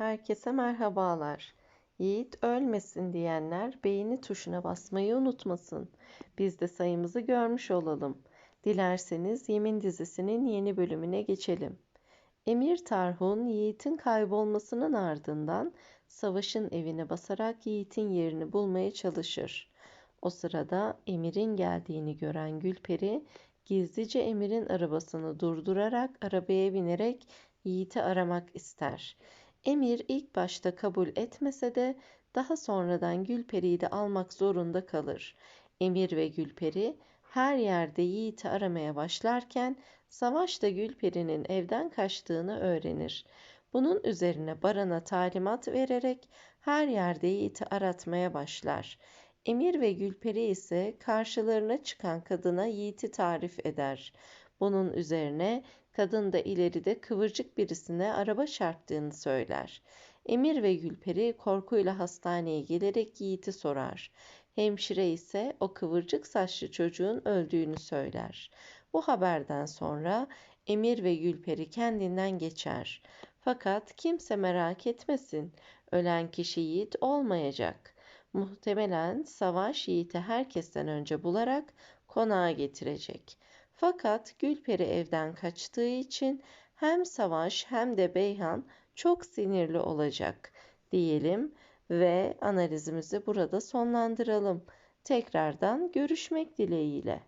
Herkese merhabalar. Yiğit ölmesin diyenler beğeni tuşuna basmayı unutmasın. Biz de sayımızı görmüş olalım. Dilerseniz Yemin dizisinin yeni bölümüne geçelim. Emir Tarhun Yiğit'in kaybolmasının ardından Savaş'ın evine basarak Yiğit'in yerini bulmaya çalışır. O sırada Emir'in geldiğini gören Gülperi gizlice Emir'in arabasını durdurarak arabaya binerek Yiğit'i aramak ister. Emir ilk başta kabul etmese de daha sonradan Gülperi'yi de almak zorunda kalır. Emir ve Gülperi her yerde Yiğit'i aramaya başlarken Savaş da Gülperi'nin evden kaçtığını öğrenir. Bunun üzerine Baran'a talimat vererek her yerde Yiğit'i aratmaya başlar. Emir ve Gülperi ise karşılarına çıkan kadına Yiğit'i tarif eder. Bunun üzerine kadın da ileride kıvırcık birisine araba çarptığını söyler. Emir ve Gülperi korkuyla hastaneye gelerek Yiğit'i sorar. Hemşire ise o kıvırcık saçlı çocuğun öldüğünü söyler. Bu haberden sonra Emir ve Gülperi kendinden geçer. Fakat kimse merak etmesin. Ölen kişi Yiğit olmayacak. Muhtemelen Savaş Yiğit'i herkesten önce bularak konağa getirecek. Fakat Gülperi evden kaçtığı için hem Savaş hem de Beyhan çok sinirli olacak diyelim ve analizimizi burada sonlandıralım. Tekrardan görüşmek dileğiyle.